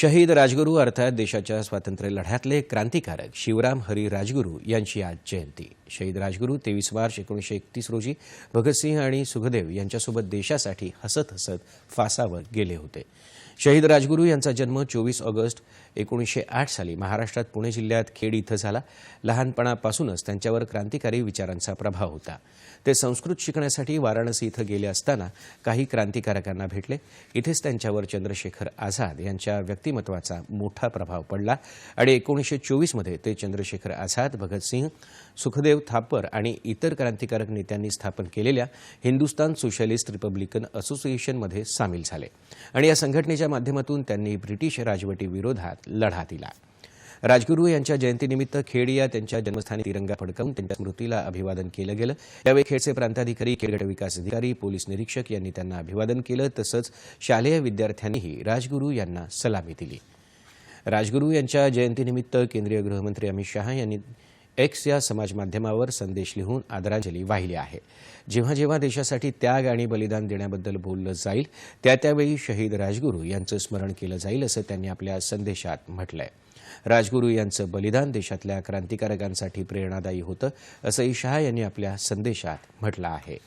शहीद राजगुरू अर्थात देशाच्या स्वातंत्र्य लढ्यातले क्रांतिकारक शिवराम हरी राजगुरू यांची आज जयंती. शहीद राजगुरू तेवीस मार्च एकोणीसशे एकतीस रोजी भगतसिंह आणि सुखदेव यांच्यासोबत देशासाठी हसत हसत फासावर गेले होते. शहीद राजगुरू यांचा जन्म चोवीस ऑगस्ट एकोणीसशे आठ साली महाराष्ट्रात पुणे जिल्ह्यात खेड इथं झाला. लहानपणापासूनच त्यांच्यावर क्रांतिकारी विचारांचा प्रभाव होता. ते संस्कृत शिकण्यासाठी वाराणसी इथं गेले असताना काही क्रांतिकारकांना भेटले. इथेच त्यांच्यावर चंद्रशेखर आझाद यांच्या व्यक्ती व्यक्तिमत्वाचा मोठा प्रभाव पडला. आणि एकोणीसशे चोवीसमध्ये ते चंद्रशेखर आझाद भगतसिंह सुखदेव थापर आणि इतर क्रांतिकारक नेत्यांनी स्थापन केलेल्या हिंदुस्तान सोशलिस्ट रिपब्लिकन असोसिएशनमध्ये सामील झाले. आणि या संघटनेच्या माध्यमातून त्यांनी ब्रिटिश राजवटीविरोधात लढा दिला. राजगुरू यांच्या जयंतीनिमित्त खेड या त्यांच्या जन्मस्थानी तिरंगा फडकावून त्यांच्या स्मृतीला अभिवादन केलं गेलं. यावेळी खेडचे प्रांताधिकारी खेडगट विकास अधिकारी पोलीस निरीक्षक यांनी त्यांना अभिवादन केलं. तसंच शालेय विद्यार्थ्यांनीही राजगुरू यांना सलामी दिली. राजगुरू यांच्या जयंतीनिमित्त केंद्रीय गृहमंत्री अमित शहा यांनी एक्स या समाजमाध्यमावर संदेश लिहून आदरांजली वाहिली आहे. जेव्हा जेव्हा देशासाठी त्याग आणि बलिदान देण्याबद्दल बोललं जाईल त्या त्यावेळी शहीद राजगुरू यांचं स्मरण केलं जाईल असं त्यांनी आपल्या संदेशात म्हटलंय. राजगुरू यांचं बलिदान देशातल्या क्रांतिकारकांसाठी प्रेरणादायी होतं असंही शहा यांनी आपल्या संदेशात म्हटलं आहे.